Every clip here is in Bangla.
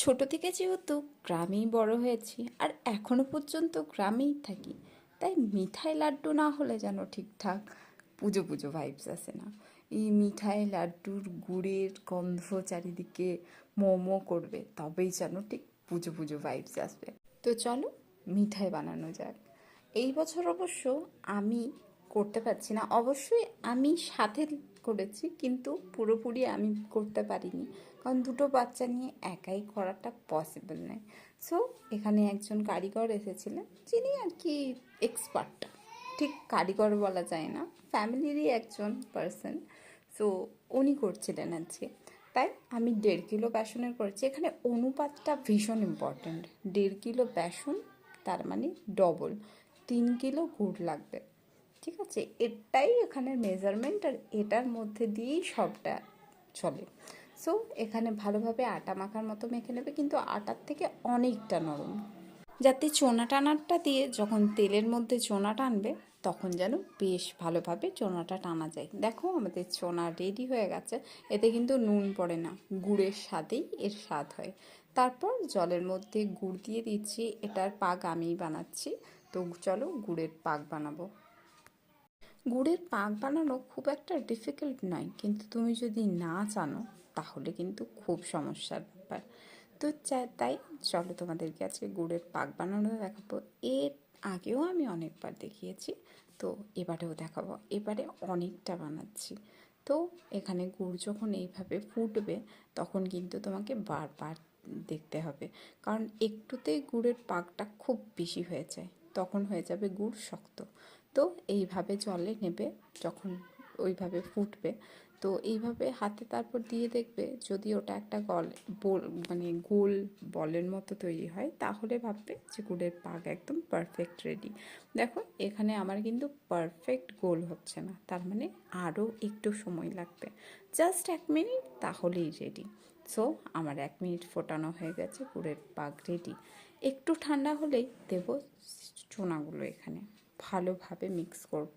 ছোট থেকে যেহেতু গ্রামেই বড় হয়েছি, আর এখনও পর্যন্ত গ্রামেই থাকি, তাই মিঠাই লাড্ডু না হলে যেন ঠিকঠাক পুজো পুজো ভাইবস আসে না। এই মিঠাই লাড্ডুর গুড়ের গন্ধ চারিদিকে মোমো করবে, তবেই যেন ঠিক পুজো পুজো ভাইবস আসবে। তো চলো মিঠাই বানানো যাক। এই বছর অবশ্য আমি করতে পারছি না, অবশ্যই আমি সাথে করেছি, কিন্তু পুরোপুরি আমি করতে পারিনি। কারণ দুটো বাচ্চা নিয়ে একাই করাটা পসিবল নয়। সো এখানে একজন কারিগর এসেছিলেন, যিনি আর কি এক্সপার্ট ঠিক কারিগর বলা যায় না ফ্যামিলিরই একজন পার্সন সো উনি করছিলেন আজকে। তাই আমি দেড় কিলো বেসনের করেছি। এখানে অনুপাতটা ভীষণ ইম্পর্ট্যান্ট দেড় কিলো বেসন, তার মানে ডবল তিন কিলো গুড় লাগবে। ঠিক আছে? এটাই এখানের মেজারমেন্ট আর এটার মধ্যে দিয়েই সবটা চলে। সো এখানে ভালোভাবে আটা মাখার মতো মেখে নেবে, কিন্তু আটার থেকে অনেকটা নরম। যাতে চোনা টানারটা দিয়ে যখন তেলের মধ্যে চোনা টানবে, তখন যেন বেশ ভালোভাবে চোনাটা টানা যায়। দেখো, আমাদের চোনা রেডি হয়ে গেছে। এতে কিন্তু নুন পড়ে না, গুড়ের স্বাদেই এর স্বাদ হয়। তারপর জলের মধ্যে গুড় দিয়ে দিচ্ছি, এটার পাক আমিই বানাচ্ছি। তো চলো, গুড়ের পাক বানাবো। গুড়ের পাক বানানো খুব একটা ডিফিকাল্ট নয়। কিন্তু তুমি যদি না জানো, তাহলে কিন্তু খুব সমস্যার ব্যাপার। তো তাই চলো তোমাদেরকে আজকে গুড়ের পাক বানানো দেখাবো। এর আগেও আমি অনেকবার দেখিয়েছি। তো এবারেও দেখাবো। এবারে অনেকটা বানাচ্ছি। তো এখানে গুড় যখন এইভাবে ফুটবে, তখন কিন্তু তোমাকে বারবার দেখতে হবে। কারণ একটুতেই গুড়ের পাকটা খুব বেশি হয়ে যায়। তখন হয়ে যাবে গুড় শক্ত। তো এইভাবে জলে নেবে যখন ওইভাবে ফুটবে। তো এইভাবে হাতে তারপর দিয়ে দেখবে যদি ওটা একটা গল, বোল মানে গোল বলের মতো তৈরি হয়, তাহলে ভাববে যে গুড়ের পাক একদম পারফেক্ট রেডি দেখো, এখানে আমার কিন্তু পারফেক্ট গোল হচ্ছে না, তার মানে আরও একটু সময় লাগবে। জাস্ট এক মিনিট, তাহলেই রেডি সো আমার এক মিনিট ফোটানো হয়ে গেছে, গুড়ের পাক রেডি একটু ঠান্ডা হলেই দেবো চোনাগুলো এখানে। ভালোভাবে মিক্স করব।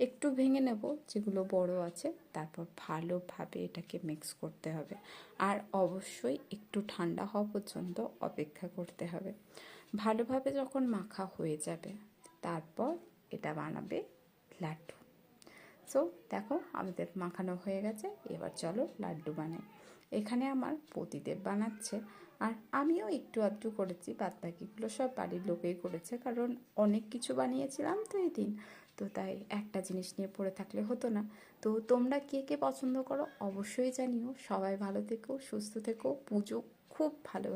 একটু ভেঙে নেব, যেগুলো বড় আছে, তারপর ভালোভাবে এটাকে মিক্স করতে হবে। আর অবশ্যই একটু ঠান্ডা হওয়া পর্যন্ত অপেক্ষা করতে হবে। ভালোভাবে যখন মাখা হয়ে যাবে, তারপর এটা বানাবে লাড্ডু। সো দেখো আমাদের মাখানো হয়ে গেছে, এবার চলো লাড্ডু বানাই। এখানে আমার পতিদেব বানাচ্ছে আর আমিও একটু আধটু করেছি বাদ বাকিগুলো সব বাড়ির লোকেই করেছে, কারণ অনেক কিছু বানিয়েছিলাম তো এই দিন। তো তাই একটা জিনিস নিয়ে পড়ে থাকলে হতো না। তো তোমরা কে কে পছন্দ করো অবশ্যই জানিও। সবাই ভালো থেকো, সুস্থ থেকো, পুজো খুব ভালো।